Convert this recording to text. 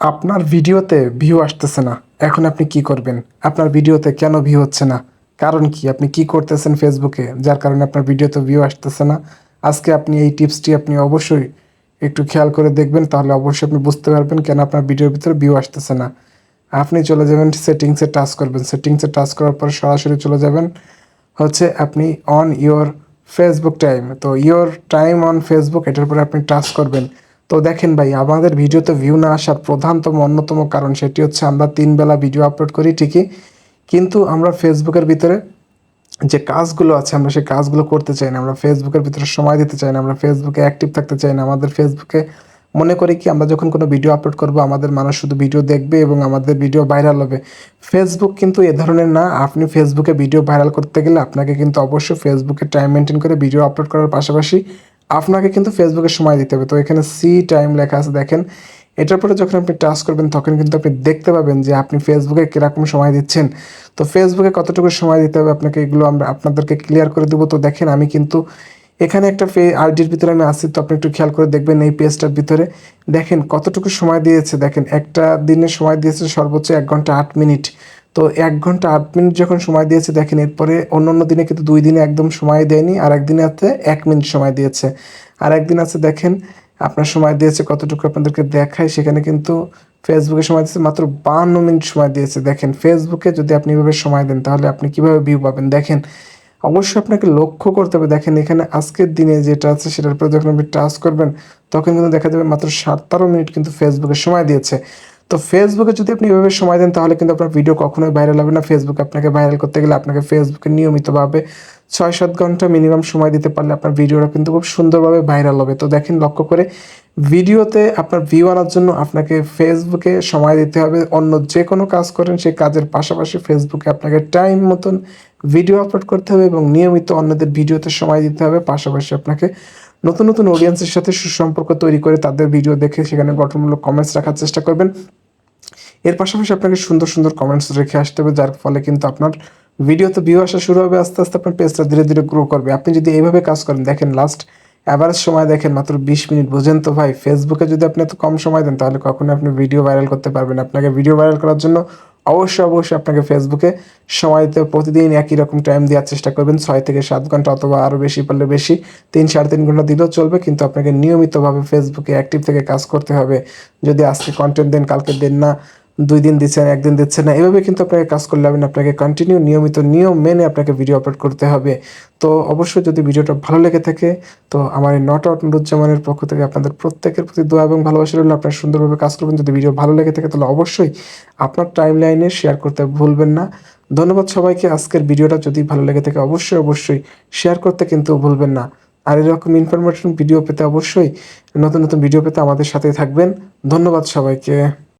আপনার ভিডিওতে ভিউ আসতেছে না, এখন আপনি কি করবেন? আপনার ভিডিওতে কেন ভিউ হচ্ছে না? কারণ কি? আপনি কি করতেছেন ফেসবুকে যার কারণে আপনার ভিডিওতে ভিউ আসতেছে না। আজকে আপনি এই টিপসটি আপনি অবশ্যই একটু খেয়াল করে দেখবেন, তাহলে অবশ্যই আপনি বুঝতে পারবেন কেন আপনার ভিডিওর ভিতরে ভিউ আসতেছে না। আপনি চলে যাবেন সেটিংসে টাচ করবেন। সেটিংসে টাচ করার পর সরাসরি চলে যাবেন হচ্ছে আপনি অন ইওর ফেসবুক টাইম তো ইওর টাইম অন ফেসবুক এটার উপরে আপনি টাচ করবেন। তো দেখেন ভাই, আমাদের ভিডিওতে ভিউ না আসার প্রধানতম, অন্যতম কারণ সেটি হচ্ছে আমরা তিন বেলা ভিডিও আপলোড করি ঠিকই, কিন্তু আমরা ফেসবুকের ভিতরে যে কাজগুলো আছে, আমরা সেই কাজগুলো করতে চাই না, আমরা ফেসবুকের ভিতরে সময় দিতে চাই না, আমরা ফেসবুকে অ্যাক্টিভ থাকতে চাই না, আমাদের ফেসবুকে মনে করি কি, আমরা যখন কোনো ভিডিও আপলোড করব, আমাদের মানুষ শুধু ভিডিও দেখবে এবং আমাদের ভিডিও ভাইরাল হবে। ফেসবুক কিন্তু এ ধরনের না, আপনি ফেসবুকে ভিডিও ভাইরাল করতে গেলে আপনাকে কিন্তু অবশ্যই ফেসবুকে টাইম মেনটেন করে ভিডিও আপলোড করার পাশাপাশি আপনাকে কিন্তু ফেসবুকে সময় দিতে হবে। তো এখানে সি টাইম লেখা আছে, দেখেন। এটার পরে যখন আপনি টাচ করবেন, তখন কিন্তু আপনি দেখতে পাবেন যে আপনি ফেসবুকে কীরকম সময় দিচ্ছেন। তো ফেসবুকে কতটুকু সময় দিতে হবে, আপনাকে এগুলো আমরা আপনাদেরকে ক্লিয়ার করে দেবো। তো দেখেন, আমি কিন্তু এখানে একটা ফে আইডির ভিতরে আমি আসি তো আপনি একটু খেয়াল করে দেখবেন এই পেজটার ভিতরে। দেখেন, কতটুকু সময় দিয়েছে, দেখেন, একটা দিনে সময় দিয়েছে সর্বোচ্চ এক ঘণ্টা আট মিনিট। তো এক ঘণ্টা, আট মিনিট যখন সময় দিয়েছে, দেখেন এরপরে অন্য অন্য দিনে কিন্তু দুই দিনে একদম সময় দেয়নি, আর একদিনে আছে এক মিনিট সময় দিয়েছে। আর একদিন আছে, দেখেন আপনার সময় দিয়েছে কতটুকু আপনাদেরকে দেখায় সেখানে কিন্তু ফেসবুকে সময় দিয়েছে মাত্র বান্ন মিনিট সময় দিয়েছে। দেখেন ফেসবুকে যদি আপনি এভাবে সময় দেন, তাহলে আপনি কীভাবে ভিউ পাবেন? দেখেন অবশ্যই আপনাকে লক্ষ্য করতে হবে। দেখেন এখানে আজকের দিনে যেটা আছে, সেটার উপরে যখন আপনি টাচ করবেন, তখন কিন্তু দেখা যাবে মাত্র সাতারো মিনিট কিন্তু ফেসবুকে সময় দিয়েছে। তো ফেসবুকে যদি আপনি এভাবে সময় দেন, তাহলে কিন্তু আপনার ভিডিও কখনোই ভাইরাল হবে না। ফেসবুকে আপনাকে ভাইরাল করতে গেলে আপনাকে ফেসবুকে নিয়মিতভাবে ছয় সাত ঘণ্টা মিনিমাম সময় দিতে পারলে আপনার ভিডিওটা কিন্তু খুব সুন্দরভাবে ভাইরাল হবে। তো দেখেন, লক্ষ্য করে ভিডিওতে আপনার ভিউ আনার জন্য আপনাকে ফেসবুকে সময় দিতে হবে। অন্য যে কোনো কাজ করেন, সেই কাজের পাশাপাশি ফেসবুকে আপনাকে টাইম মতন ভিডিও আপলোড করতে হবে এবং নিয়মিত অন্যদের ভিডিওতে সময় দিতে হবে। পাশাপাশি আপনাকে নতুন নতুন অডিয়েন্সের সাথে সুসম্পর্ক তৈরি করে তাদের ভিডিও দেখে সেখানে গঠনমূলক কমেন্টস রাখার চেষ্টা করবেন। এর পাশাপাশি আপনাকে সুন্দর সুন্দর কমেন্টস রেখে আসতে হবে, যার ফলে কিন্তু আপনার ভিডিওতে ভিউ আসা শুরু হবে, আস্তে আস্তে আপনার পেজটা ধীরে ধীরে গ্রো করবে। আপনি যদি এইভাবে কাজ করেন, দেখেন লাস্ট অ্যাভারেজ সময় দেখেন মাত্র বিশ মিনিট বুঝেন তো ভাই ফেসবুকে যদি আপনি এত কম সময় দেন, তাহলে কখনোই আপনি ভিডিও ভাইরাল করতে পারবেন আপনাকে ভিডিও ভাইরাল করার জন্য অবশ্যই অবশ্যই আপনাকে ফেসবুকে সময় দিতে প্রতিদিন একই রকম টাইম দেওয়ার চেষ্টা করবেন। ছয় থেকে সাত ঘণ্টা অথবা আরও বেশি পারলে বেশি, তিন সাড়ে তিন ঘণ্টা দিলেও চলবে, কিন্তু আপনাকে নিয়মিতভাবে ফেসবুকে অ্যাক্টিভ থেকে কাজ করতে হবে। যদি আজকে কন্টেন্ট দেন, কালকে দেন না দুই দিন দিচ্ছেন একদিন দিচ্ছেন না। এভাবে কিন্তু আপনাকে কাজ করলে হবে না, আপনাকে কন্টিনিউ নিয়মিত নিয়ম মেনে আপনাকে ভিডিও আপলোড করতে হবে। তো অবশ্যই যদি ভিডিওটা ভালো লেগে থাকে, তো আমার এই নট আউট নুরুজ্জামানের পক্ষ থেকে আপনাদের প্রত্যেকের প্রতি দোয়া এবং ভালোবাসা রইল। আপনারা সুন্দরভাবে কাজ করবেন। যদি ভিডিও ভালো লেগে থাকে, তাহলে অবশ্যই আপনার টাইম লাইনে শেয়ার করতে ভুলবেন না। ধন্যবাদ সবাইকে। আজকের ভিডিওটা যদি ভালো লেগে থাকে, অবশ্যই অবশ্যই শেয়ার করতে কিন্তু ভুলবেন না। আর এরকম ইনফরমেশন ভিডিও পেতে অবশ্যই নতুন নতুন ভিডিও পেতে আমাদের সাথেই থাকবেন। ধন্যবাদ সবাইকে।